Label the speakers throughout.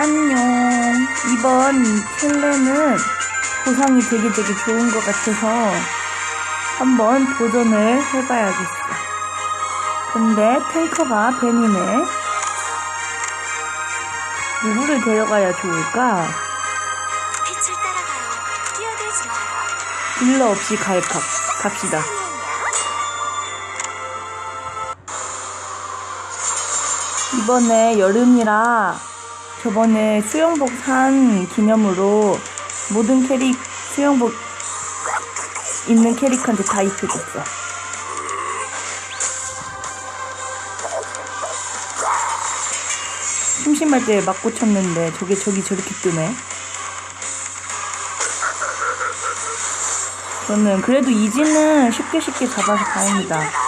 Speaker 1: 안녕. 이번 켈레는 보상이 되게 되게 좋은 것 같아서 한번 도전을 해봐야겠어. 근데 탱커가 벤이네. 누구를 데려가야 좋을까? 딜러 없이 갈각 갑시다. 이번에 여름이라 저번에 수영복 산 기념으로 모든 캐릭 수영복 있는 캐릭한테 다 입혀줬어. 심심할 때 맞고 쳤는데 저게 저기 저렇게 뜨네. 저는 그래도 이지는 쉽게 쉽게 잡아서 다행이다.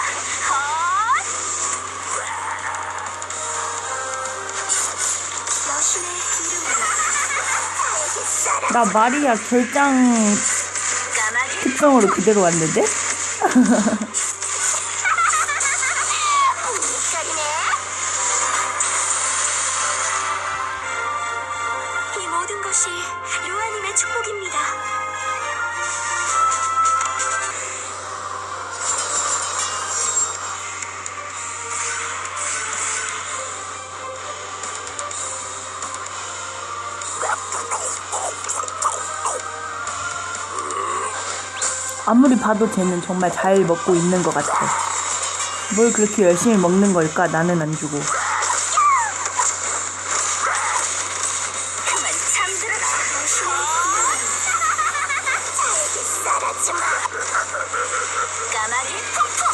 Speaker 1: 나 마리아 결장 특성으로 그대로 왔는데?
Speaker 2: 이 모든 것이 루아님의 축복입니다.
Speaker 1: 아무리 봐도 쟤는 정말 잘 먹고 있는 것 같아. 뭘 그렇게 열심히 먹는 걸까? 나는 안 주고.
Speaker 2: 까마귀 폭풍.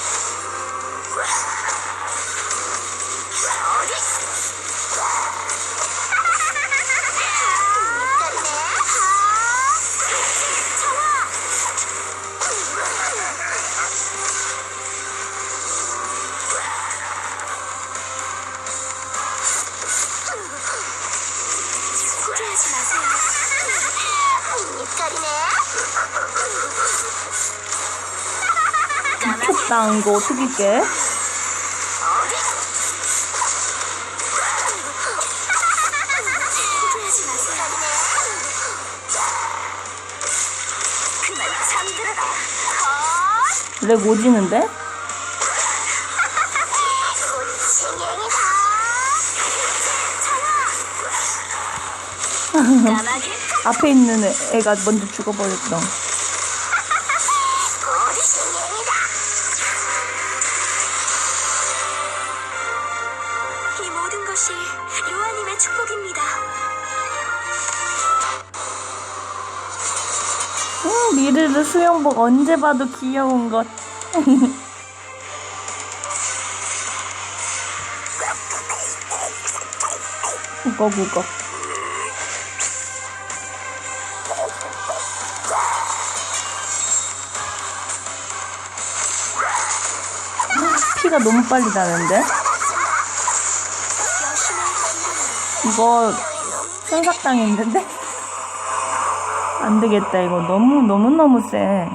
Speaker 2: 포기하지 마세요. 이깔이네.
Speaker 1: 미쳤다. 이거 어떻게 깨?
Speaker 2: 헛!
Speaker 1: 렉 오지는데? 앞에 있는 애- 애가 먼저
Speaker 2: 징행이다. 이 모든 것이 루아님의 축복입니다.
Speaker 1: 음, 미르르 수영복 언제 봐도 귀여운 것. 우걱우걱. 피가 너무 빨리 나는데? 이거 순삭당했는데? 안 되겠다. 이거 너무, 너무, 너무 세.